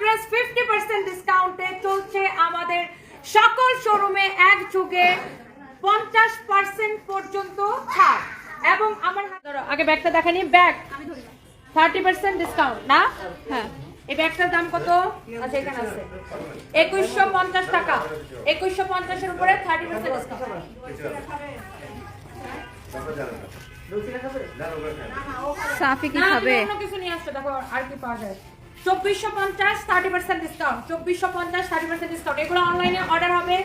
Dress fifty percent ডিসকাউন্টে চলছে আমাদের সকল শোরুমে এক যুগে পঞ্চাশ পার্সেন্ট পর্যন্ত ছাড়। এবং আমার ধরো, আগে ব্যাগটা দেখানি। ব্যাগ থার্টি পার্সেন্ট ডিসকাউন্ট না? হ্যাঁ। এই ব্যাগটার দাম কত? আচ্ছা এখানে আছে। একুশশো পঞ্চাশ টাকা। একুশশো পঞ্চাশের উপরে থার্টি পার্সেন্ট ডিসকাউন্ট সাফি কি খাবে? অন্য কিছু নিয়ে আসছো, দেখো আর কি পাওয়া যায়। 2450 30% ডিসকাউন্ট 2450 30% ডিসকাউন্ট এগুলো অনলাইনে অর্ডার হবে।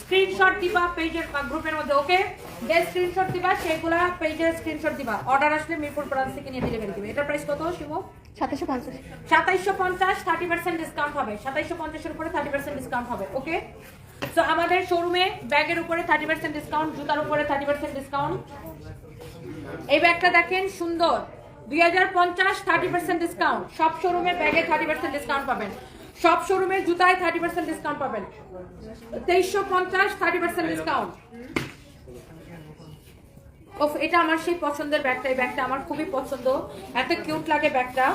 স্ক্রিনশট দিবা পেজের বা গ্রুপের মধ্যে ওকে যে স্ক্রিনশট দিবা সেগুলা পেজের স্ক্রিনশট দিবা। অর্ডার আসলে মিরপুর ব্রাঞ্চ থেকে নিয়ে ডেলিভারি দিবে। এটার প্রাইস কত শিব? সাতাশশো পঞ্চাশ। সাতাইশশো পঞ্চাশ থার্টি পার্সেন্ট ডিসকাউন্ট হবে। সাতাইশশো পঞ্চাশের উপরে থার্টি পার্সেন্ট ডিসকাউন্ট হবে ওকে তো আমাদের শোরুমে ব্যাগের উপরে থার্টি পার্সেন্ট ডিসকাউন্ট জুতার উপরে থার্টি পার্সেন্ট ডিসকাউন্ট এই ব্যাগটা দেখেন সুন্দর। দুই হাজার পঞ্চাশ থার্টি পার্সেন্ট ডিসকাউন্ট সব শোরুমে ব্যাগে থার্টি পার্সেন্ট ডিসকাউন্ট পাবেন। সব শোরুমে জুতায় থার্টি পার্সেন্ট ডিসকাউন্ট পাবেন। তেইশশো পঞ্চাশ থার্টি পার্সেন্ট ডিসকাউন্ট ওফ, এটা আমার সেই পছন্দের ব্যাগটা। এই ব্যাগটা আমার খুবই পছন্দ। এত কিউট লাগে ব্যাগটা।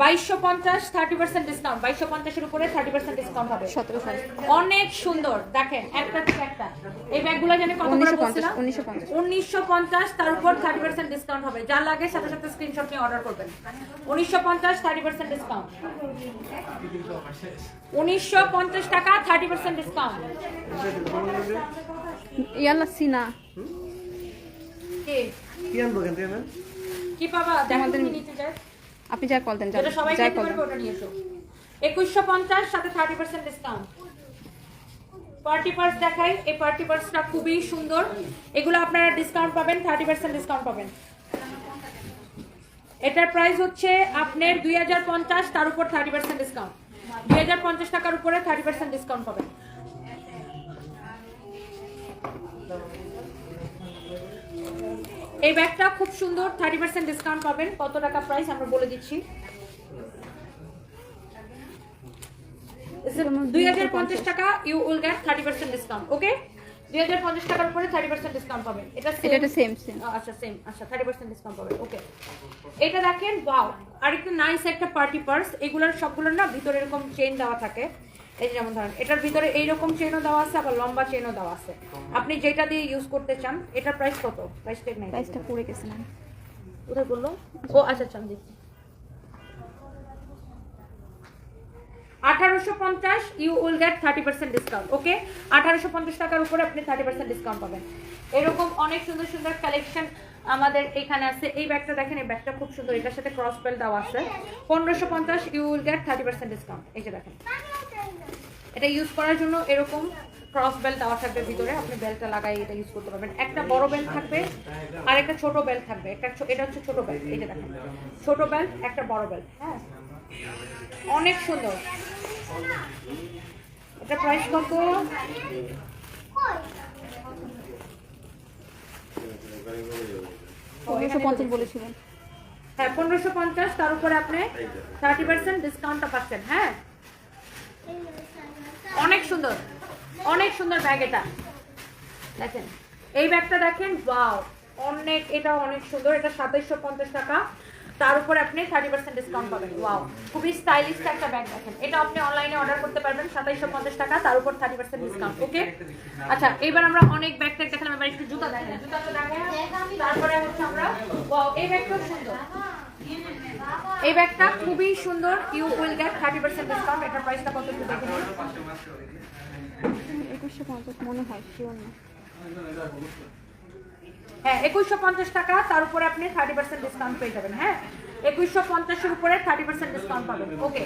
বাইশশো পঞ্চাশ থার্টি পার্সেন্ট ডিসকাউন্ট বাইশশো পঞ্চাশের উপরে থার্টি পার্সেন্ট ডিসকাউন্ট হবে। সতেরো অনেক সুন্দর। দেখেন একটা থেকে একটা। এই ব্যাগগুলো জানি কত করে বলছিলাম? উনিশশো পঞ্চাশ। তার উপর থার্টি পার্সেন্ট ডিসকাউন্ট হবে। যা লাগে সাথে সাথে স্ক্রিনশট নিয়ে অর্ডার করবেন। উনিশশো পঞ্চাশ থার্টি পার্সেন্ট ডিসকাউন্ট উনিশশো পঞ্চাশ টাকা থার্টি পার্সেন্ট ডিসকাউন্ট ইয়াল্লা সিনা। কি? আনব পাবা? দেখো আমাদের- নিচে যায় আপনি যা কল দেন যেটা সবাই যাই কল ওটা নিয়ে এসো। একুশশো পঞ্চাশ সাথে thirty percent discount party purse দেখাই এই পার্টি পার্সটা খুবই সুন্দর। এগুলো আপনারা ডিসকাউন্ট পাবেন থার্টি পার্সেন্ট ডিসকাউন্ট পাবেন। এটার প্রাইস হচ্ছে আপনার দুই হাজার পঞ্চাশ তার উপর থার্টি পার্সেন্ট ডিসকাউন্ট দুই হাজার পঞ্চাশ টাকার উপরে থার্টি পার্সেন্ট ডিসকাউন্ট পাবেন। এই ব্যাগটা খুব সুন্দর থার্টি পার্সেন্ট ডিসকাউন্ট পাবেন। কত টাকা প্রাইস আমরা বলে দিচ্ছি। দুই হাজার পঞ্চাশ। টাকা you will get thirty percent discount okay দুই হাজার পঞ্চাশ টাকার উপরে থার্টি পার্সেন্ট ডিসকাউন্ট পাবেন। এটা এটা সেম সেম আচ্ছা সেম আচ্ছা থার্টি পার্সেন্ট ডিসকাউন্ট পাবেন ওকে এটা দেখেন ওয়াও আরেকটা নাইস একটা পার্টি পার্স এগুলোর সবগুলোর না ভিতরে এরকম চেন দেওয়া থাকে। এই যে যেমন ধরেন এটার ভিতরে এইরকম চেনও দেওয়া আছে আবার লম্বা চেনও দেওয়া আছে। আপনি যেটা দিয়ে ইউজ করতে চান এটার প্রাইস কত? প্রাইস টেক নাই প্রাইসটা পড়ে গেছে না কোথায় বলল ও আচ্ছা আচ্ছা দেখছি। আঠারোশো পঞ্চাশ you will get thirty percent discount okay আঠারোশো পঞ্চাশ টাকার উপরে আপনি থার্টি পার্সেন্ট ডিসকাউন্ট পাবেন। এরকম অনেক সুন্দর সুন্দর কালেকশন আমাদের এখানে আছে। এই ব্যাগটা দেখেন এই ব্যাগটা খুব সুন্দর। এটার সাথে ক্রস বেল দেওয়া আছে। পনেরোশো পঞ্চাশ you will get thirty percent discount এই যে দেখেন। এটা ইউজ করার জন্য এরকম ক্রস বেল্ট দেওয়া থাকবে ভিতরে। আপনি বেল্টটা লাগাই এটা ইউজ করতে পারবেন। একটা বড় বেল্ট থাকবে আর একটা ছোট বেল্ট থাকবে। একটা এটা হচ্ছে ছোট বেল্ট যে দেখেন। ছোট বেল্ট একটা বড় বেল্ট হ্যাঁ? অনেক সুন্দর। এটা প্রাইস কত? পনেরোশো পঞ্চাশ বলেছিলেন। হ্যাঁ পনেরোশো পঞ্চাশ তার উপরে আপনি থার্টি পার্সেন্ট ডিসকাউন্টটা পাচ্ছেন হ্যাঁ? অনেক সুন্দর অনেক সুন্দর ব্যাগ এটা। দেখেন এই ব্যাগটা দেখেন ওয়াও অনেক এটা অনেক সুন্দর এটা সাতাইশশো পঞ্চাশ টাকা। তার উপর আপনি থার্টি পার্সেন্ট ডিসকাউন্ট পাবেন ওয়াও খুবই স্টাইলিশ একটা ব্যাগ দেখেন। এটা আপনি অনলাইনে অর্ডার করতে পারবেন সাতাইশশো পঞ্চাশ টাকা তার উপর থার্টি পার্সেন্ট ডিসকাউন্ট ওকে আচ্ছা এবার আমরা অনেক ব্যাগ ট্যাগ দেখালাম এবার একটু জুতা দেখেন। জুতা তো দেখেন তারপরে হচ্ছে আমরা ওয়াও এই ব্যাগটাও সুন্দর। এই ব্যাগটা খুবই সুন্দর। You will get thirty percent discount এটার প্রাইসটা কত একটু দেখে নিন। একুশশো পঞ্চাশ মনে হয় শিওর না। হ্যাঁ একুশশো পঞ্চাশ টাকা তার উপরে আপনি থার্টি পার্সেন্ট ডিসকাউন্ট পেয়ে যাবেন হ্যাঁ? একুশশো পঞ্চাশের উপরে থার্টি পার্সেন্ট ডিসকাউন্ট পাবেন ওকে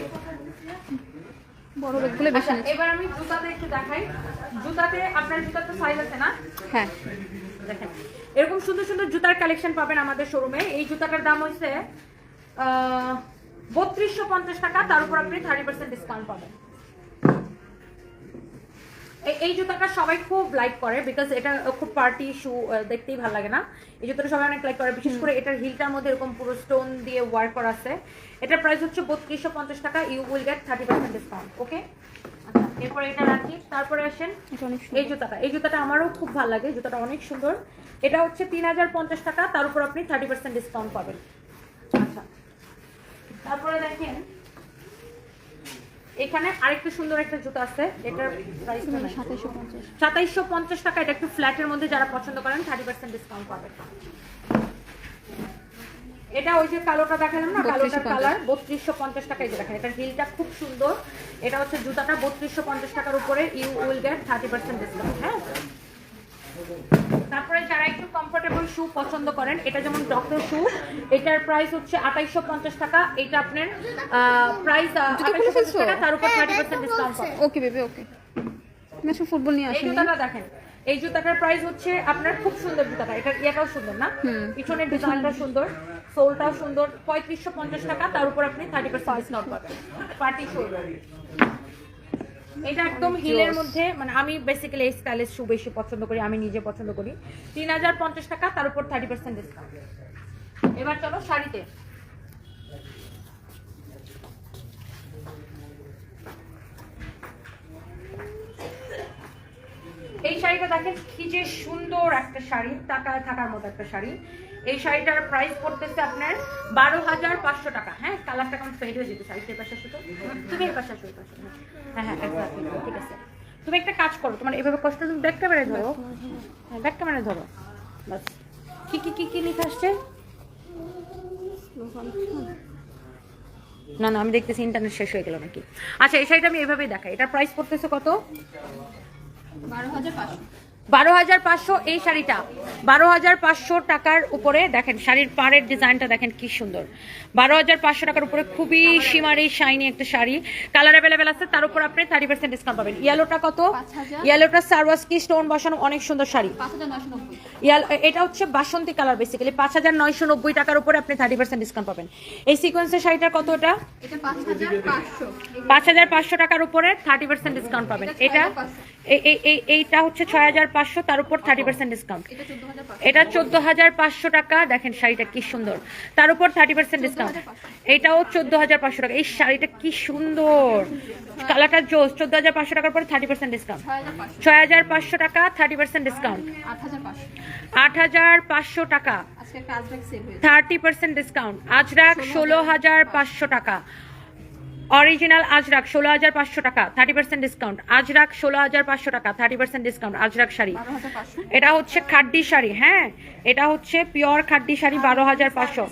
বড় ব্যাগগুলো বেশি আচ্ছা এবার আমি জুতাতে একটু দেখাই। জুতাতে আপনার জুতার তো সাইজ আছে না? হ্যাঁ। দেখেন এরকম সুন্দর সুন্দর জুতার কালেকশন পাবেন আমাদের শোরুমে এই জুতাটার দাম হচ্ছে বত্রিশশো পঞ্চাশ টাকা তার উপর আপনি থার্টি পার্সেন্ট ডিসকাউন্ট পাবেন। এই- জুতাটা সবাই খুব লাইক করে বিকজ এটা খুব পার্টি শু দেখতেই ভালো লাগে না। এই জুতাটা সবাই অনেক লাইক করে বিশেষ করে এটার হিলটার মধ্যে এরকম পুরো স্টোন দিয়ে ওয়ার্ক করা আছে। এটার প্রাইস হচ্ছে বত্রিশশো পঞ্চাশ টাকা you will get thirty percent discount okay আচ্ছা এরপরে এটা রাখি তারপরে আসেন এই জুতাটা। এই জুতাটা আমারও খুব ভালো লাগে জুতাটা অনেক সুন্দর। এটা হচ্ছে তিন হাজার পঞ্চাশ টাকা তার উপর আপনি থার্টি পার্সেন্ট ডিসকাউন্ট পাবেন। আচ্ছা তারপরে দেখেন এখানে আরেকটু সুন্দর একটা জুতো আছে এটার প্রাইস সাতাইশশো পঞ্চাশ টাকা এটা একটু ফ্ল্যাটের মধ্যে যারা পছন্দ করেন থার্টি পার্সেন্ট ডিসকাউন্ট পাবেন এটা ওই যে কালোটা দেখালাম না কালোটার কালার বত্রিশশো পঞ্চাশ টাকা এই যে দেখেন এটার হিলটা খুব সুন্দর। এটা হচ্ছে জুতাটা বত্রিশশো পঞ্চাশ টাকার উপরে you will get thirty percent discount হ্যাঁ? তারপরে যারা একটু কমফোর্টেবল শু পছন্দ করেন এটা যেমন ডক্টর শু এটার প্রাইস হচ্ছে আঠাইশশো পঞ্চাশ টাকা। এটা আপনার প্রাইস আঠাইশশো টাকা তার উপর thirty percent discount okay baby okay আসলে ফুটবল নিয়ে এই আসেনি। জুতাটা দেখেন এই জুতাটার প্রাইস হচ্ছে আপনার খুব সুন্দর জুতাটা। এটার ইয়েটাও সুন্দর না? হুম। পিছনের ডিজাইনটা সুন্দর সোলটাও সুন্দর পঁয়ত্রিশশো পঞ্চাশ টাকা তার উপর আপনি থার্টি পার্সেন্ট ডিসকাউন্ট পাবেন। পার্টি শো এটা একদম হিলের মধ্যে মানে আমি বেসিক্যালি এই স্টাইলের শু বেশি পছন্দ করি আমি নিজে পছন্দ করি। তিন হাজার পঞ্চাশ টাকা তার উপর থার্টি পার্সেন্ট ডিসকাউন্ট এবার চলো শাড়িতে। এই শাড়িটা দেখেন কি যে সুন্দর একটা শাড়ি টাকায় থাকার মতো একটা শাড়ি। এই শাড়িটার প্রাইস পড়তেছে আপনার বারো হাজার পাঁচশো টাকা। হ্যাঁ কালারটা কেমন ফেড হয়ে যেতে শাড়িতে পাশে তো। তুমি এই পাশে আসো হ্যাঁ হ্যাঁ ঠিক আছে। তুমি একটা কাজ করো, তোমার এভাবে কষ্ট তুমি ব্যাক ক্যামেরায় ধরো। ব্যাক ক্যামেরায় ধরো। বাস। কি কি কি কি লিখে আসছে? না না, আমি দেখতেছি ইন্টারনেট শেষ হয়ে গেল নাকি। আচ্ছা এই শাড়িটা আমি এভাবেই দেখাই। এটার প্রাইস পড়তেছে কত? বারো হাজার পাঁচশো। বারো হাজার পাঁচশো এই শাড়িটা। বারো হাজার পাঁচশো টাকার উপরে দেখেন শাড়ির পাড়ের ডিজাইনটা দেখেন কি সুন্দর। বারো হাজার পাঁচশো টাকার উপরে খুবই সীমারি শাইনি একটা শাড়ি। কালার অ্যাভেলেবেল আছে তার উপর আপনি থার্টি পার্সেন্ট ডিসকাউন্ট পাবেন। ইয়েলোটা কত? 5,000 ইয়েলোটা সারওয়াসকি স্টোন বসানো? অনেক সুন্দর শাড়ি। এটা হচ্ছে বাসন্তী কালার বেসিক্যালি পাঁচ হাজার নয়শো নব্বই টাকার উপরে আপনি থার্টি পার্সেন্ট ডিসকাউন্ট পাবেন। এই সিকোয়েন্সের শাড়িটার কত এটা? পাঁচ হাজার পাঁচশো। টাকার উপরে থার্টি পার্সেন্ট ডিসকাউন্ট পাবেন। এটা এই- এই- এই- এইটা হচ্ছে ছয় হাজার পাঁচশো তার উপর থার্টি পার্সেন্ট ডিসকাউন্ট এটা চোদ্দ হাজার পাঁচশো টাকা দেখেন শাড়িটা কি সুন্দর। তার উপর থার্টি পার্সেন্ট ডিসকাউন্ট এটাও চোদ্দ হাজার পাঁচশো টাকা। এই শাড়িটা কি সুন্দর। কালারটা জোস। চোদ্দ হাজার পাঁচশো টাকার পরে থার্টি পার্সেন্ট ডিসকাউন্ট ছয় হাজার পাঁচশো টাকা থার্টি পার্সেন্ট ডিসকাউন্ট আট হাজার পাঁচশো টাকা। থার্টি পার্সেন্ট ডিসকাউন্ট আজরাক ষোলো হাজার পাঁচশো টাকা। অরিজিনাল আজরাক ষোলো হাজার পাঁচশো টাকা থার্টি পার্সেন্ট ডিসকাউন্ট আজরাক ষোলো হাজার পাঁচশো টাকা thirty percent discount Ajrak sari. এটা হচ্ছে খাড্ডি শাড়ি হ্যাঁ? এটা হচ্ছে পিওর খাড্ডি শাড়ি বারো হাজার পাঁচশো।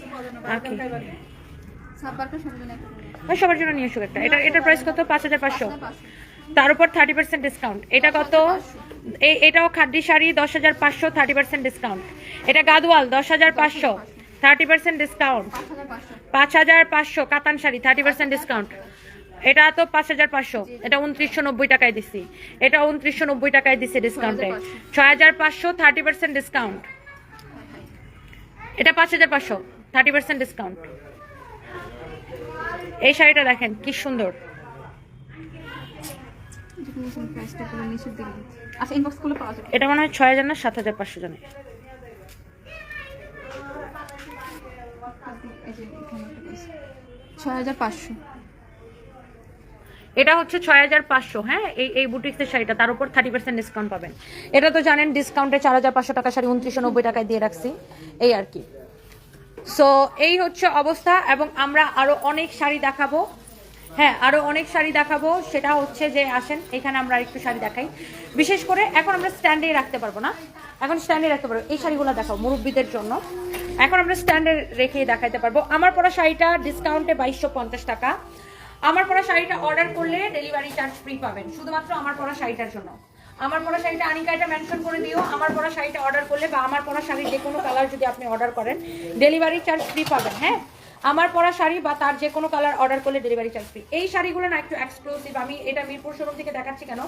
সবার জন্য দিন। সবার জন্য নিয়ে এসো একটা। এটা এটার প্রাইস কত? পাঁচ হাজার পাঁচশো। তার উপর থার্টি পার্সেন্ট ডিসকাউন্ট এটা কত? এটাও খাড্ডি শাড়ি দশ হাজার পাঁচশো থার্টি পার্সেন্ট ডিসকাউন্ট এটা গাদওয়াল দশ হাজার পাঁচশো। থার্টি পার্সেন্ট ডিসকাউন্ট পাঁচ হাজার পাঁচশো কাতান শাড়ি থার্টি পার্সেন্ট ডিসকাউন্ট এটা তো পাঁচ হাজার পাঁচশো এটা উনত্রিশশো নব্বই টাকায় দিছি। এটা উনত্রিশশো নব্বই টাকায় দিছি ডিসকাউন্টে ছয় হাজার পাঁচশো থার্টি পার্সেন্ট ডিসকাউন্ট এটা পাঁচ হাজার পাঁচশো থার্টি পার্সেন্ট ডিসকাউন্ট এই শাড়িটা দেখেন কি সুন্দর। আচ্ছা এটা মনে হয় ছয় হাজার না সাত হাজার পাঁচশো জনে এই যে এখানে একটা প্রাইস ছয় হাজার পাঁচশো। এটা হচ্ছে ছয় হাজার পাঁচশো হ্যাঁ? এই এই বুটিক্সের শাড়িটা, তার উপর থার্টি পার্সেন্ট ডিসকাউন্ট পাবেন। এটা তো জানেন ডিসকাউন্টে চার হাজার পাঁচশো টাকা শাড়ি উনত্রিশশো নব্বই টাকায় দিয়ে রাখছি। এই আর কি। সো এই হচ্ছে অবস্থা, এবং আমরা আরও অনেক শাড়ি দেখাবো। হ্যাঁ আরও অনেক শাড়ি দেখাবো। সেটা হচ্ছে যে, আসেন, এখানে আমরা একটু শাড়ি দেখাই। বিশেষ করে এখন আমরা স্ট্যান্ডে রাখতে পারব না। এখন স্ট্যান্ডে রাখতে পারব। এই শাড়িগুলো দেখাবো মুরব্বীদের জন্য। এখন আমরা স্ট্যান্ডে রেখে দেখাইতে পারব। আমার পরা শাড়িটা ডিসকাউন্টে বাইশশো পঞ্চাশ টাকা। আমার পরা শাড়িটা অর্ডার করলে ডেলিভারি চার্জ ফ্রি পাবেন। শুধুমাত্র আমার পরা শাড়িটার জন্য। আমার পরা শাড়িটা আনিকা এটা মেনশন করে দিও। আমার পরা শাড়িটা অর্ডার করলে বা আমার পরা শাড়ির যে কোনো কালার যদি আপনি অর্ডার করেন ডেলিভারি চার্জ ফ্রি পাবেন হ্যাঁ? আমার পরা শাড়ি বা তার যে কোনো কালার অর্ডার করলে ডেলিভারি চার্জ ফ্রি এই শাড়িগুলো না একটু এক্সক্লুসিভ আমি এটা মিরপুর শোরুম থেকে দেখাচ্ছি কেন?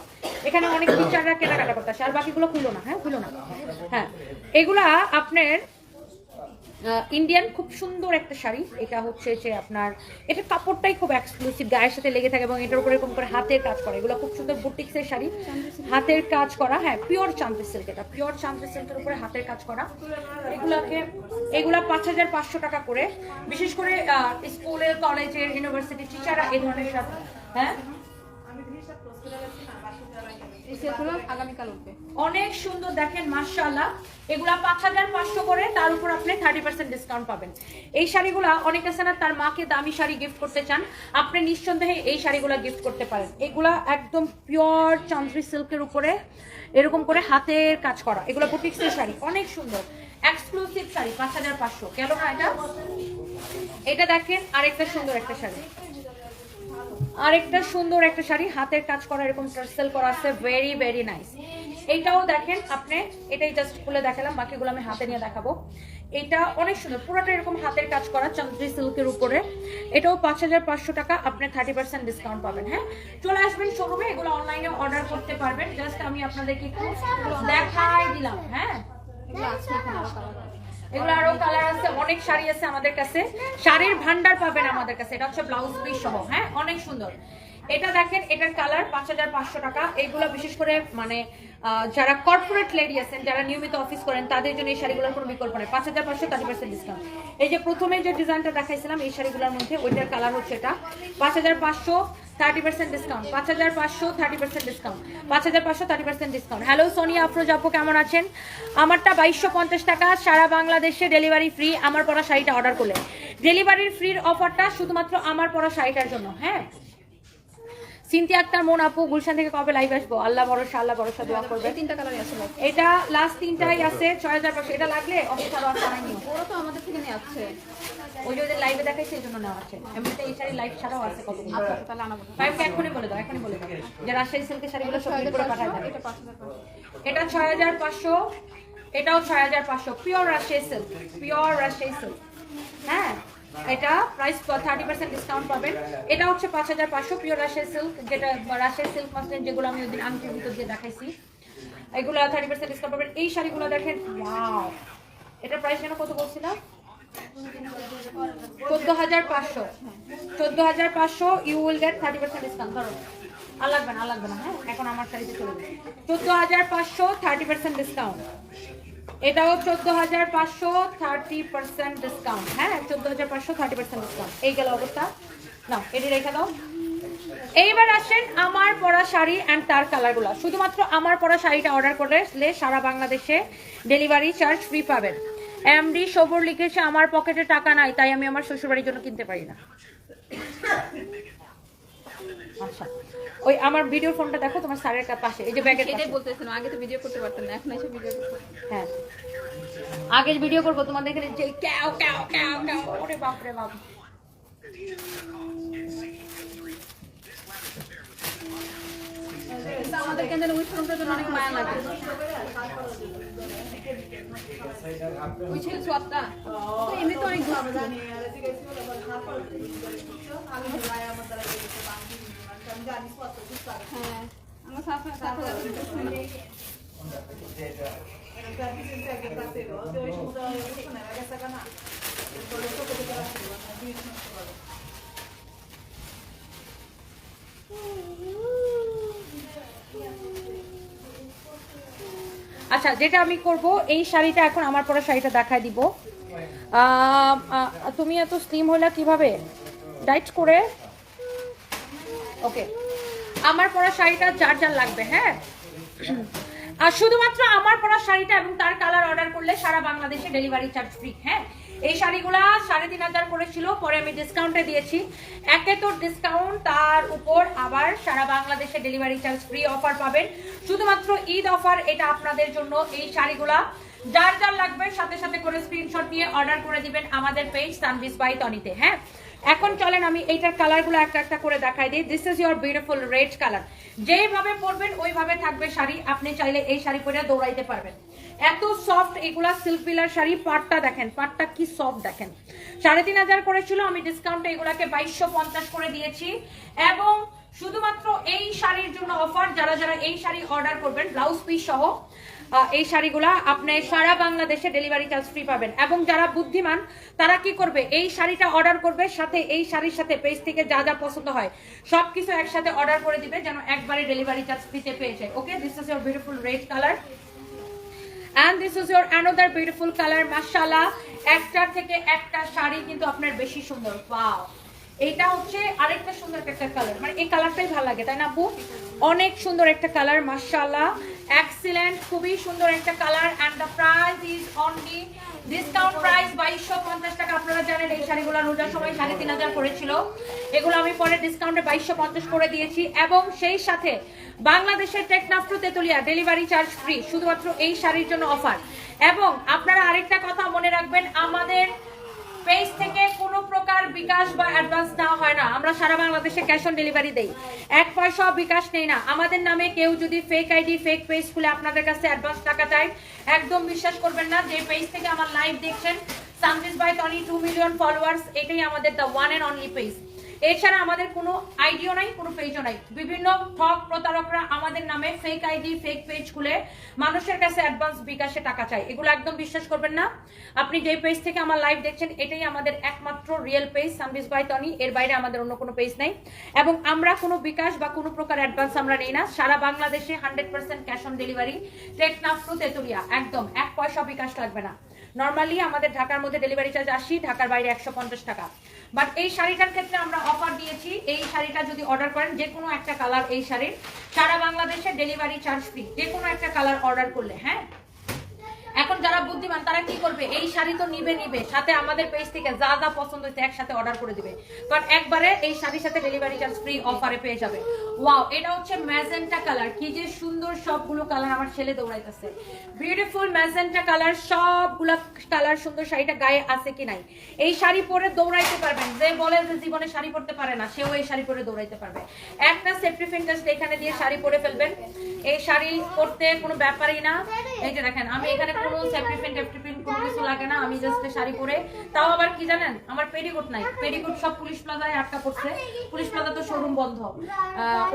এখানে অনেক টিচাররা কেনাকাটা করতে আসে, আর বাকিগুলো খুলো না হ্যাঁ খুলো না। হ্যাঁ এগুলা আপনার ইন্ডিয়ান খুব সুন্দর একটা শাড়ি। এটা হচ্ছে যে আপনার, এটা কাপড়টাই খুব এক্সক্লুসিভ গায়ের সাথে লেগে থাকে এবং এটার উপরে এরকম করে হাতের কাজ করা। এগুলো খুব সুন্দর বুটিক্সের শাড়ি। হাতের কাজ করা হ্যাঁ পিওর চান্দি সিল্ক এটা পিওর চান্দি সিল্কের উপরে হাতের কাজ করা। এগুলাকে, এগুলা পাঁচ হাজার পাঁচশো টাকা করে। বিশেষ করে স্কুলের কলেজের ইউনিভার্সিটি টিচাররা এই ধরনের সাথে হ্যাঁ? অনেক সুন্দর দেখেন মার্শাল্লাহ এগুলা পাঁচ হাজার পাঁচশো করে, তার উপর আপনি থার্টি পার্সেন্ট ডিসকাউন্ট পাবেন। এই শাড়িগুলা অনেক আছে না, তার মাকে দামি শাড়ি গিফট করতে চান, আপনি নিঃসন্দেহে এই শাড়িগুলা গিফট করতে পারেন। এগুলা একদম পিওর চান্দ্রি সিল্কের উপরে, এরকম করে হাতের কাজ করা। এগুলো বুটিক্সের শাড়ি, অনেক সুন্দর। এক্সক্লুসিভ শাড়ি, পাঁচ হাজার পাঁচশো। কেন এটা? এটা দেখেন, আরেকটা সুন্দর একটা শাড়ি। আরেকটা সুন্দর একটা শাড়ি, হাতের কাজ করা, এরকম টার্সেল করা আছে ভেরি ভেরি নাইস এইটাও দেখেন আপনি, এটাই জাস্ট খুলে দেখালাম, বাকিগুলো আমি হাতে নিয়ে দেখাবো। এটা অনেক সুন্দর, পুরোটা এরকম হাতের কাজ করা, চন্দ্রি সিল্কের উপরে। এটাও পাঁচ হাজার পাঁচশো টাকা, আপনি থার্টি পার্সেন্ট ডিসকাউন্ট পাবেন হ্যাঁ? চলে আসবেন শোরুমে এগুলো অনলাইনে অর্ডার করতে পারবেন। জাস্ট আমি আপনাদেরকে একটু দেখাই দিলাম হ্যাঁ? হ্যাঁ? পাঁচ হাজার পাঁচশো টাকা। এগুলো বিশেষ করে মানে যারা কর্পোরেট লেডি আছেন, যারা নিয়মিত অফিস করেন, তাদের জন্য এই শাড়িগুলোর কোনো বিকল্প নেই। পাঁচ হাজার পাঁচশো থার্টি পার্সেন্ট ডিসকাউন্ট এই যে প্রথমে যে ডিজাইনটা দেখাইছিলাম, এই শাড়িগুলোর মধ্যে ওইটার কালার হচ্ছে এটা। পাঁচ হাজার পাঁচশো থার্টি পার্সেন্ট ডিসকাউন্ট পাঁচ হাজার পাঁচশো থার্টি পার্সেন্ট ডিসকাউন্ট পাঁচ হাজার পাঁচশো থার্টি ডিসকাউন্ট হ্যালো সোনিয়া আপু, কেমন আছেন? আমারটা বাইশশো পঞ্চাশ টাকা, সারা বাংলাদেশে ডেলিভারি ফ্রি আমার পরা শাড়িটা অর্ডার ডেলিভারির ফ্রির অফারটা শুধুমাত্র আমার পরা শাড়িটার জন্য হ্যাঁ? সিনতি আক্তার মন আপু গুলশান থেকে কবে লাইভ আসব? আল্লাহ ভরসা আল্লাহ ভরসা দোয়া করবে তিনটা কালারই আছে এটা লাস্ট তিনটাই আছে ছয় হাজার পাঁচশো। এটা লাগলে অফিস আরও হয়নি ওরা তো আমাদের থেকে নিয়ে আসছে ওই যে ওদের লাইভে দেখাইছে এই জন্য নেওয়া আছে এমনিতে এই শাড়ি লাইভ ছাড়াও আছে কতগুলো? আচ্ছা আচ্ছা, তাহলে আনাবো। না। ফাইভটা এখনই বলে দাও এখনই বলে দাও। যে রাজশাহী সিল্কের শাড়িগুলো সব করে পাঠায় পাঁচশো। এটা ছয় হাজার পাঁচশো এটাও ছয় হাজার পাঁচশো। Pure Rajshahi silk pure Rajshahi silk হ্যাঁ? এটা প্রাইস থার্টি পার্সেন্ট ডিসকাউন্ট পাবেন এটা হচ্ছে পাঁচ হাজার পাঁচশো পিওর রাজশাহী সিল্ক যেটা রাজশাহী সিল্ক মাসলিন যেগুলো আমি ওদিন আংটির ভিতর দিয়ে দেখাইছি। এগুলো থার্টি পার্সেন্ট ডিসকাউন্ট পাবেন। এই শাড়িগুলো দেখেন এটা প্রাইস যেন কত বলছিলাম চোদ্দ হাজার পাঁচশো। চোদ্দ হাজার পাঁচশো you will get thirty percent discount ধরো, আর লাগবে না, আর লাগবে না হ্যাঁ? এখন আমার শাড়িতে চলে চোদ্দ হাজার পাঁচশো থার্টি পার্সেন্ট ডিসকাউন্ট এটাও চোদ্দ হাজার পাঁচশো থার্টি পার্সেন্ট ডিসকাউন্ট হ্যাঁ চোদ্দ হাজার পাঁচশো থার্টি পার্সেন্ট ডিসকাউন্ট এই গেল অবস্থা। না এটি রেখে দাও। এইবার আসেন আমার পরা শাড়ি অ্যান্ড তার কালারগুলো। শুধুমাত্র আমার পরা শাড়িটা অর্ডার করলে সারা বাংলাদেশে ডেলিভারি চার্জ ফ্রি পাবেন। এমডি সবর লিখেছে, আমার পকেটে টাকা নাই, তাই আমি আমার শ্বশুরবাড়ির জন্য কিনতে পারি না। আচ্ছা। ওই আমার ভিডিও ফোনটা দেখো তোমার স্যারের পাশে এই যে ব্যাগের সেটাই বলতেছিলাম আগে তো ভিডিও করতে পারতেন না এখন এসে ভিডিও হ্যাঁ। আগে ভিডিও করব তোমাদের এখানে যে ক্যাও ক্যাও ক্যাও ক্যাও ওরে বাপ রে বাপ। আমাদের কেন্দ্রে ওই শোরুমটার জন্য অনেক মায়া লাগে। ওই ছিল সোয়াবটা তো অনেক হ্যাঁ আমার সাথে সাথে আচ্ছা যেটা আমি করব, এই শাড়িটা এখন আমার পরা শাড়িটা দেখায় দিব। তুমি এত স্লিম হলে কীভাবে? ডাইট করে। ওকে আমার পরা শাড়িটা যার যার লাগবে হ্যাঁ? আর শুধুমাত্র আমার পরা শাড়িটা এবং তার কালার অর্ডার করলে সারা বাংলাদেশে ডেলিভারি চার্জ ফ্রি হ্যাঁ? এই শাড়িগুলা সাড়ে তিন হাজার করেছিল, পরে আমি ডিসকাউন্টে দিয়েছি। একে তো ডিসকাউন্ট তার উপর আবার সারা বাংলাদেশে ডেলিভারি চার্জ ফ্রি অফার পাবেন। শুধুমাত্র ঈদ অফার এটা আপনাদের জন্য এই শাড়িগুলা। যার যার লাগবে, সাথে সাথে করে স্ক্রিনশট নিয়ে অর্ডার করে দিবেন আমাদের পেজ সানভিস বাই তনিতে হ্যাঁ? এখন চলেন আমি এইটার কালারগুলো একটা একটা করে দেখাই দিই। This is your beautiful red colour যেইভাবে পরবেন, ওইভাবে থাকবে শাড়ি। আপনি চাইলে এই শাড়ি পরে দৌড়াইতে পারবেন। এত সফট এগুলা সিল্ক বিলার শাড়ি, পাটটা দেখেন, পাটটা কি সফট দেখেন। সাড়ে তিন হাজার করেছিল, আমি ডিসকাউন্টে এগুলাকে বাইশশো পঞ্চাশ করে দিয়েছি। এবং শুধুমাত্র এই শাড়ির জন্য অফার যারা যারা এই শাড়ি অর্ডার করবেন ব্লাউজ পিস সহ এই শাড়িগুলা আপনি সারা বাংলাদেশে ডেলিভারি চার্জ ফ্রি পাবেন। এবং যারা বুদ্ধিমান, তারা কি করবে? এই শাড়িটা অর্ডার করবে, সাথে এই শাড়ির সাথে পেজ থেকে যা যা পছন্দ হয়, সবকিছু একসাথে অর্ডার করে দিবে, যেন একবারে ডেলিভারি চার্জ ফ্রিতে পেয়ে যায়। Okay this is your beautiful red colour and this is your another beautiful colour মাশাআল্লাহ একটার থেকে একটা শাড়ি কিন্তু আপনার বেশি সুন্দর। পাও এটা হচ্ছে আরেকটা সুন্দর একটা কালার মানে এই কালারটাই ভালো লাগে, তাই না আপু? অনেক সুন্দর একটা কালার মাশাআল্লাহ এক্সিলেন্ট খুবই সুন্দর একটা colour and the price is only discount price বাইশশো পঞ্চাশ টাকা, আপনারা জানেন এই শাড়িগুলো রোজার সময় সাড়ে তিন হাজার করেছিল। এগুলো আমি পরে ডিসকাউন্টে বাইশশো পঞ্চাশ করে দিয়েছি এবং সেই সাথে বাংলাদেশের Teknaf to Tetulia delivery charge free শুধুমাত্র এই শাড়ির জন্য অফার এবং আপনারা আরেকটা কথা মনে রাখবেন, আমাদের পেজ থেকে কোনো প্রকার বিকাশ বা অ্যাডভান্স নেওয়া হয় না। আমরা সারা বাংলাদেশে ক্যাশ অন ডেলিভারি দেই। এক পয়সাও বিকাশ নেই না। আমাদের নামে কেউ যদি ফেক আইডি ফেক পেজ খুলে আপনাদের কাছে অ্যাডভান্স টাকা চায়, একদম বিশ্বাস করবেন না যে পেজ থেকে আমার লাইভ দেখছেন। Sanvis by Tony two million followers এটাই আমাদের the one and only page এছাড়া আমাদের কোনো আইডিও নাই, কোনো পেজও নাই। বিভিন্ন ঠক প্রতারকরা আমাদের নামে ফেক আইডি ফেক পেজ খুলে মানুষের কাছে অ্যাডভান্স বিকাশে টাকা চায়। এগুলো একদম বিশ্বাস করবেন না। আপনি যে পেজ থেকে আমার লাইভ দেখছেন, এটাই আমাদের একমাত্র real page Sambis by Tony. এর বাইরে আমাদের অন্য কোনো পেজ নেই। এবং আমরা কোনো বিকাশ বা কোনো প্রকার অ্যাডভান্স আমরা নেই না। সারা বাংলাদেশে hundred percent cash on delivery Teknaf to Tetulia. একদম, এক পয়সা বিকাশ লাগবে না। নর্মালি আমাদের ঢাকার মধ্যে ডেলিভারি চার্জ আশি, ঢাকার বাইরে একশো পঞ্চাশ টাকা। বাট এই শাড়িটার ক্ষেত্রে আমরা অফার দিয়েছি, এই শাড়িটা যদি অর্ডার করেন যে কোনো একটা কালার এই শাড়ির। সারা বাংলাদেশে ডেলিভারি চার্জ ফ্রি যে কোনো একটা কালার অর্ডার করলে হ্যাঁ? এখন যারা বুদ্ধিমান, তারা কি করবে? এই শাড়ি তো নিবে নিবে। সাথে আমাদের পেজ থেকে যা যা পছন্দ হচ্ছে একসাথে অর্ডার করে দিবে। কারণ একবারে এই শাড়ির সাথে ডেলিভারি চার্জ ফ্রি অফারে পেয়ে যাবে। ওয়াও এটা হচ্ছে ম্যাজেন্টা কালার কি যে সুন্দর সবগুলো কালার আমার ছেলে দৌড়াইতেছে। বিউটিফুল ম্যাজেন্টা কালার সবগুলো কালার সুন্দর শাড়িটা গায়ে আছে কি নাই? এই শাড়ি পরে দৌড়াইতে পারবেন। যে বলে যে জীবনে শাড়ি পরতে পারে না, সেও এই শাড়ি পরে দৌড়াইতে পারবে। একটা সেফটি ফিন জাস্ট এখানে দিয়ে শাড়ি পরে ফেলবেন। এই শাড়ি পরতে কোনো ব্যাপারই না। এই যে দেখেন, আমি এখানে কোনো সেফটি ফিন টেফটি ফিন কোনো কিছু লাগে না, আমি জাস্ট শাড়ি পরে। তাও আবার কি জানেন? আমার পেডিকোট নাই। পেডিকোট সব পুলিশ প্লাজায় আটকা পড়ছে। পুলিশ প্লাজা তো শোরুম বন্ধ।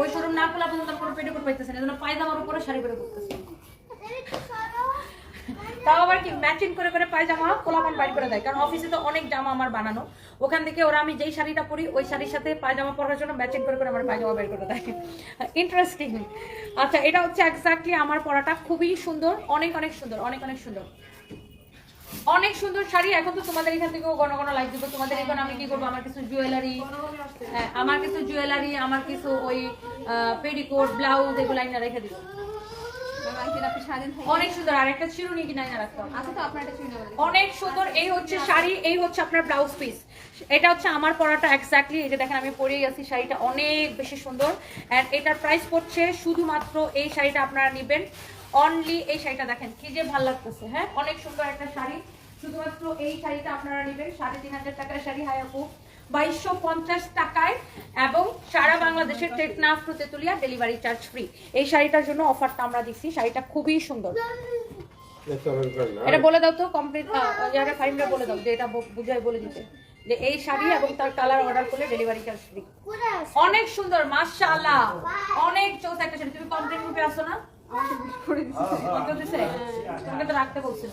ওই শোরুম না খোলা পর্যন্ত কোনো পেডিকোট পাইতেছে না। এজন্য পায়জামার উপরে শাড়ি পরে করতেছি তাও আবার কি ম্যাচিং করে করে পায়জামা কোলাপান বাইর করে দেয়। কারণ অফিসে তো অনেক জামা আমার বানানো। ওখান থেকে ওরা আমি যেই শাড়িটা পরি, ওই শাড়ির সাথে পায়জামা পরার জন্য ম্যাচিং করে করে আমার পায়জামা বের করে দেয়। ইন্টারেস্টিং আচ্ছা এটা হচ্ছে এক্স্যাক্টলি আমার পরাটা। খুবই সুন্দর, অনেক অনেক সুন্দর, অনেক অনেক সুন্দর। অনেক সুন্দর শাড়ি। এখন তো তোমাদের এখান থেকেও ঘন ঘন লাইক দিব। তোমাদের এখানে আমি কি করব? আমার কিছু জুয়েলারি আমার কিছু জুয়েলারি আমার কিছু ওই পেডিকোট ব্লাউজ এগুলো আইনা রেখে দিব। অনেক সুন্দর আর একটা চিরুনি কিনা আইনা রাখতাম আচ্ছা তো আপনার এটা চুরি অনেক সুন্দর এই হচ্ছে শাড়ি এই হচ্ছে আপনার ব্লাউজ পিস। এটা হচ্ছে আমার পরাটা এক্স্যাক্টলি এই যে দেখেন আমি পরেই আছি শাড়িটা অনেক বেশি সুন্দর। অ্যান্ড এটার প্রাইস পড়ছে শুধুমাত্র এই শাড়িটা আপনারা নেবেন। অনলি এই শাড়িটা দেখেন কি যে ভালো লাগতেছে হ্যাঁ? অনেক সুন্দর একটা শাড়ি। শুধুমাত্র এই শাড়িটা আপনারা নেবেন সাড়ে তিন হাজার টাকার শাড়ি আপু। বাইশশো পঞ্চাশ টাকায় এবং সারা বাংলাদেশের Teknaf to Tetulia delivery charge free এই শাড়িটার জন্য অফারটা আমরা দিচ্ছি শাড়িটা খুবই সুন্দর। এটা বলে দাও তো কমপ্লিট ইয়ারে ফাইনটা বলে দাও, যে এটা বু- বুঝাই বলে দিতে। যে এই শাড়ি এবং তার কালার অর্ডার করলে ডেলিভারি চার্জ ফ্রি অনেক সুন্দর, মাশাআল্লাহ। অনেক চৌথ একটা শাড়ি। তুমি কমপ্লিট রূপে আসো না? আমাকে বিশ করে দিচ্ছে তোমাকে তো রাখতে বলছিল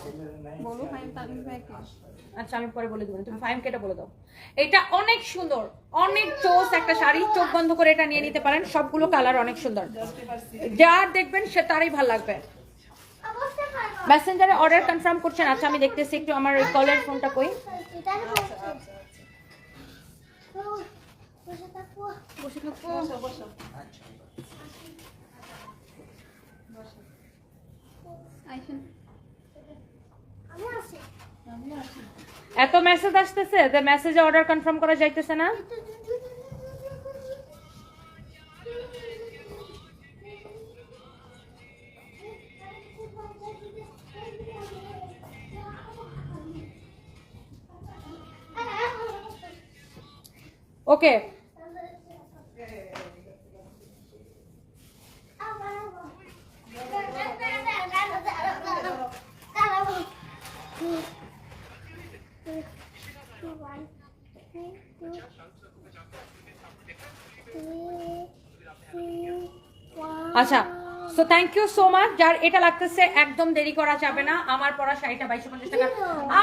বলো ফাইন তাবিজ ভাই আচ্ছা আমি পরে বলে দেবো। তুমি ফাইন কেটে বলে দাও। এটা অনেক সুন্দর অনেক চোস একটা শাড়ি। চোখ বন্ধ করে এটা নিয়ে নিতে পারেন। সবগুলো কালার অনেক সুন্দর। যার দেখবেন সে তারই ভালো লাগবে। মেসেঞ্জারে অর্ডার কনফার্ম করছেন। আচ্ছা আমি দেখতেছি একটু আমার ওই কলের ফোনটা কই। বসে থাকো। আইসেন এত মেসেজ আসতেছে যে মেসেজে অর্ডার কনফার্ম করা যাইতেছে না? ওকে আচ্ছা so thank you so much যার এটা লাগতেছে একদম দেরি করা যাবে না, আমার পরা শাড়িটা বাইশশো পঞ্চাশ টাকা।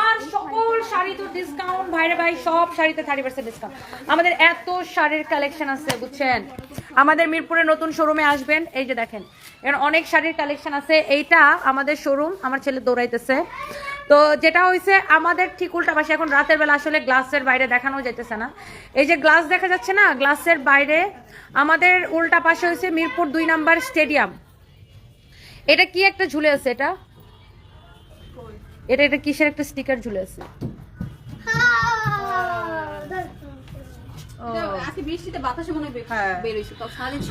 আর সকল শাড়ি তো ডিসকাউন্ট ভাইরে ভাই, সব শাড়িতে থার্টি পার্সেন্ট ডিসকাউন্ট আমাদের এত শাড়ির কালেকশন আছে, বুঝছেন? আমাদের মিরপুরে নতুন শোরুমে আসবেন, এই যে দেখেন, এর অনেক শাড়ির কালেকশন আছে। এইটা আমাদের শোরুম আমার ছেলে দৌড়াইতেছে। তো যেটা হয়েছে আমাদের ঠিক উল্টা পাশে এখন রাতের বেলা আসলে গ্লাসের বাইরে দেখানো যেতেছে না। এই যে গ্লাস দেখা যাচ্ছে না গ্লাসের বাইরে আমাদের উল্টা পাশে হয়েছে মিরপুর দুই নাম্বার স্টেডিয়াম। এটা কি একটা ঝুলে আছে এটা? এটা এটা কিসের একটা স্টিকার ঝুলে আছে? বৃষ্টিতে বাতাসে হয় হ্যাঁ।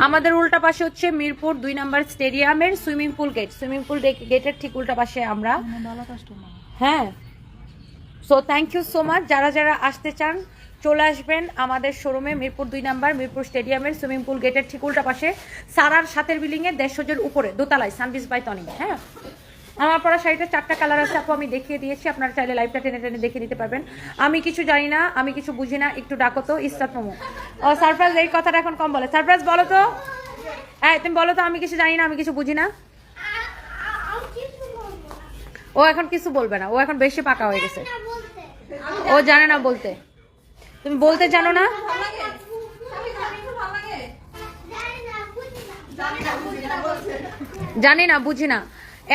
আমাদের উল্টা পাশে হচ্ছে মিরপুর দুই নাম্বার স্টেডিয়ামের swimming pool gate. Swimming pool গেটের ঠিক উল্টা পাশে আমরা হ্যাঁ। So thank you so much যারা যারা আসতে চান, চলে আসবেন আমাদের শোরুমে মিরপুর দুই নাম্বার, মিরপুর স্টেডিয়ামের সুইমিং পুল গেটের ঠিক উল্টা পাশে। সারার সাতের বিল্ডিং এর দেড়শোজের উপরে, দোতলায় সানবিস বাই তনি হ্যাঁ। আমার পরা শাড়িটা চারটা কালার আছে, আপু, আমি দেখিয়ে দিয়েছি। আপনারা চাইলে লাইভটা টেনে টেনে দেখে নিতে পারবেন। আমি কিছু জানি না, আমি কিছু বুঝি না, একটু ডাকো তো, ইস্তাত মোমো। ও সারপ্রাইজ এই কথাটা এখন কম বলে। সারপ্রাইজ বলো তো। হ্যাঁ তুমি বলো তো, আমি কিছু জানি না, আমি কিছু বুঝি না। ও এখন কিছু বলবে না। ও এখন বেশি পাকা হয়ে গেছে। ও জানে না বলতে। তুমি বলতে জানো না? জানি না বুঝি না।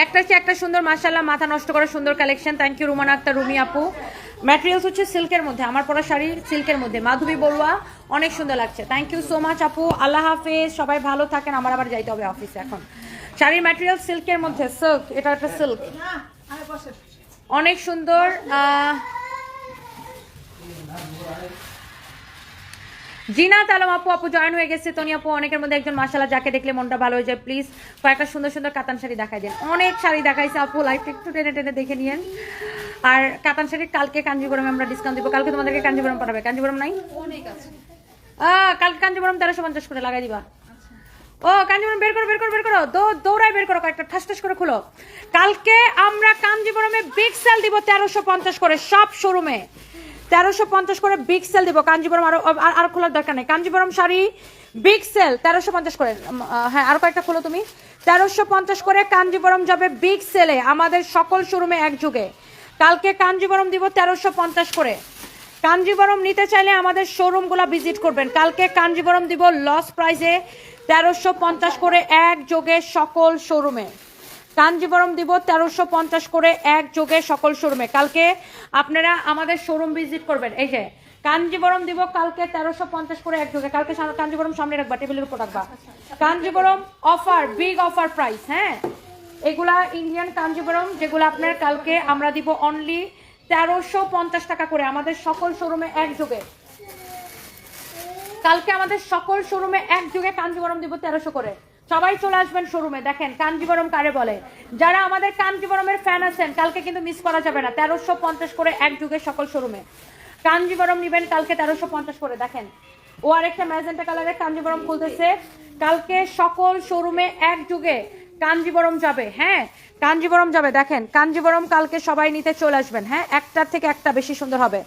একটা হচ্ছে একটা সুন্দর মাসাল্লাহ মাথা নষ্ট করা সুন্দর collection thank you Rumana Akhtar Rumi আপু। ম্যাটেরিয়ালস হচ্ছে সিল্কের মধ্যে আমার পরা শাড়ি সিল্কের মধ্যে। মাধবী বড়ুয়া অনেক সুন্দর লাগছে। থ্যাংক ইউ সো মাচ আপু। আল্লাহ হাফেজ। সবাই ভালো থাকেন। আমার আবার যাইতে হবে অফিসে এখন। শাড়ির ম্যাটেরিয়াল সিল্কের মধ্যে সিল্ক এটা একটা সিল্ক অনেক সুন্দর আহ, জিনাত আলম আপু আপু জয়েন হয়ে গেছে। তনি আপু অনেকের মধ্যে একজন মাসালা যাকে দেখলে মনটা ভালো হয়ে যায়। প্লিজ কয়েকটা সুন্দর সুন্দর কাতান শাড়ি দেখাই দেন। অনেক শাড়ি দেখাইছে আপু লাইফটা একটু টেনে টেনে দেখে নিয়েন। আর কাতান শাড়ি কালকে কাঞ্জিপুরমে আমরা ডিসকাউন্ট দিব। কালকে তোমাদেরকে কাঞ্জিপুরম পাঠাবে। কাঞ্জিপুরম নাই? অনেক আছে। আহ, কালকে কাঞ্জিপুরম তেরোশো পঞ্চাশ করে লাগাই দিবা। ও কাঞ্জিপুরম বের করো বের করো বের করো। দৌড়ায় বের করো কয়েকটা, ঠাস ঠাস করে খুলো। কালকে আমরা কাঞ্জিপুরমে বিগ সেল দিব তেরোশো পঞ্চাশ করে, সব শোরুমে তেরোশো পঞ্চাশ করে বিগ সেল দিব কাঞ্জিপুরম আরও আর- খোলার দরকার নেই। কাঞ্জিপুরম শাড়ি বিগ সেল তেরোশো পঞ্চাশ করে। হ্যাঁ আর কয়েকটা খোলো তুমি। তেরোশো পঞ্চাশ করে কাঞ্জিপুরম যাবে বিগ সেলে আমাদের সকল শোরুমে এক যুগে কালকে কাঞ্জিপুরম দিব তেরোশো পঞ্চাশ করে। কাঞ্জিবরম নিতে চাইলে আমাদের শোরুমগুলো ভিজিট করবেন। কালকে কাঞ্জিবরম দিব লস প্রাইসে তেরোশো পঞ্চাশ করে এক যোগে সকল শোরুমে। কাঞ্জিবরম দিব তেরোশো পঞ্চাশ করে এক যোগে সকল শোরুমে। কালকে আপনারা আমাদের শোরুম ভিজিট করবেন। এই যে, কাঞ্জিবরম দিব কালকে তেরোশো পঞ্চাশ করে এক যোগে। কালকে কাঞ্জিবরম সামনে রাখবা, টেবিলের উপর রাখবা। Kanjivaram offer, big offer price হ্যাঁ? এগুলা ইন্ডিয়ান কাঞ্জিবরম, যেগুলো আপনার কালকে আমরা দিব অনলি তেরোশো পঞ্চাশ টাকা করে আমাদের সকল শোরুমে এক যুগে। কালকে আমাদের সকল শোরুমে এক যুগে কাঞ্জিবরম দিব তেরোশো করে। সবাই চলে আসবেন শোরুমে, দেখেন কাঞ্জিবরম কারে বলে। যারা আমাদের কাঞ্জিবরমের ফ্যান আছেন, কালকে কিন্তু মিস করা যাবে না, তেরোশো পঞ্চাশ করে এক যুগে সকল শোরুমে। কাঞ্জিবরম নিবেন কালকে তেরোশো পঞ্চাশ করে, দেখেন। ও আরেকটা ম্যাজেন্টা কালারের কাঞ্জিবরম খুলতেছে। কালকে সকল শোরুমে এক যুগে কাঞ্জিবরম যাবে হ্যাঁ? কাঞ্জিবরম যাবে, দেখেন, কাঞ্জিবরম কালকে সবাই নিতে চলে আসবেন হ্যাঁ? একটার থেকে একটা বেশি সুন্দর হবে।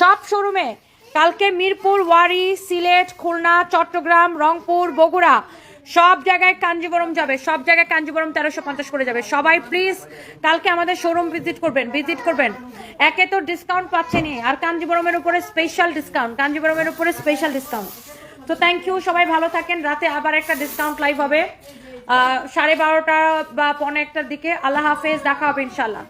সব শোরুমে কালকে মিরপুর, ওয়ারি, সিলেট, খুলনা, চট্টগ্রাম, রংপুর, বগুড়া, সব জায়গায় কাঞ্জিবরম যাবে, সব জায়গায় কাঞ্জিবরম তেরোশো পঞ্চাশ করে যাবে। সবাই প্লিজ কালকে আমাদের শোরুম ভিজিট করবেন ভিজিট করবেন। একে তো ডিসকাউন্ট পাচ্ছেনই, আর কাঞ্জিবরমের উপরে স্পেশাল ডিসকাউন্ট কাঞ্জিবরমের উপরে স্পেশাল ডিসকাউন্ট তো থ্যাংক ইউ সবাই ভালো থাকেন, রাতে আবার একটা ডিসকাউন্ট লাইভ হবে। সাড়ে বারোটা বা পনেরো একটার দিকে। আল্লাহ হাফেজ দেখা হবে ইনশাল্লাহ